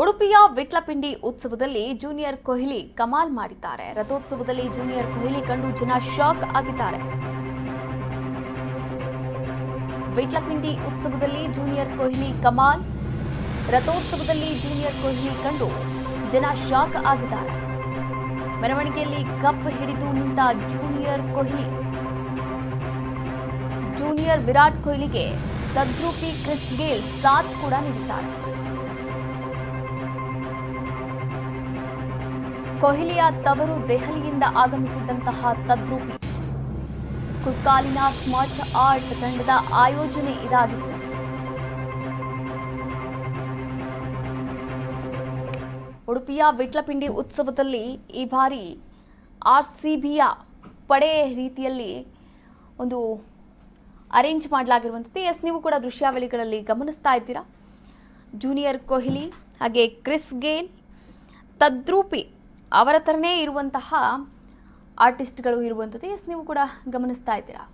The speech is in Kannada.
ಉಡುಪಿಯ ವಿಟ್ಲಪಿಂಡಿ ಉತ್ಸವದಲ್ಲಿ ಜೂನಿಯರ್ ಕೊಹ್ಲಿ ಕಮಾಲ್ ಮಾಡಿದ್ದಾರೆ. ರಥೋತ್ಸವದಲ್ಲಿ ಜೂನಿಯರ್ ಕೊಹ್ಲಿ ಕಂಡು ಜನ ಶಾಕ್ ಆಗಿದ್ದಾರೆ. ವಿಟ್ಲಪಿಂಡಿ ಉತ್ಸವದಲ್ಲಿ ಜೂನಿಯರ್ ಕೊಹ್ಲಿ ಕಮಾಲ್, ರಥೋತ್ಸವದಲ್ಲಿ ಜೂನಿಯರ್ ಕೊಹ್ಲಿ ಕಂಡು ಜನ ಶಾಕ್ ಆಗಿದ್ದಾರೆ. ಮೆರವಣಿಗೆಯಲ್ಲಿ ಕಪ್ ಹಿಡಿದು ನಿಂತ ಜೂನಿಯರ್ ಕೊಹ್ಲಿ. ಜೂನಿಯರ್ ವಿರಾಟ್ ಕೊಹ್ಲಿಗೆ ತದ್ರೂಪಿ ಕ್ರಿಸ್ ಗೇಲ್ ಸಾಥ್ ಕೂಡ ನೀಡಿದ್ದಾರೆ. ಕೊಹ್ಲಿಯ ತವರು ದೆಹಲಿಯಿಂದ ಆಗಮಿಸಿದ್ದಂತಹ ತದ್ರೂಪಿ. ಕುರ್ಕಾಲಿನ ಸ್ಮಾರ್ಟ್ ಆರ್ಟ್ ತಂಡದ ಆಯೋಜನೆ ಇದಾಗಿತ್ತು. ಉಡುಪಿಯ ವಿಟ್ಲಪಿಂಡಿ ಉತ್ಸವದಲ್ಲಿ ಈ ಬಾರಿ ಆರ್ ಸಿ ಪಡೆ ರೀತಿಯಲ್ಲಿ ಒಂದು ಅರೇಂಜ್ ಮಾಡಲಾಗಿರುವಂಥದ್ದು. ಎಸ್, ನೀವು ಕೂಡ ದೃಶ್ಯಾವಳಿಗಳಲ್ಲಿ ಗಮನಿಸ್ತಾ ಇದ್ದೀರಾ. ಜೂನಿಯರ್ ಕೊಹ್ಲಿ ಹಾಗೆ ಕ್ರಿಸ್ ಗೇನ್, ತದ್ರೂಪಿ ಅವರ ಥರನೇ ಇರುವಂತಹ ಆರ್ಟಿಸ್ಟ್ಗಳು ಇರುವಂಥದ್ದು ಎಸ್ ನೀವು ಕೂಡ ಗಮನಿಸ್ತಾ ಇದ್ದೀರಾ.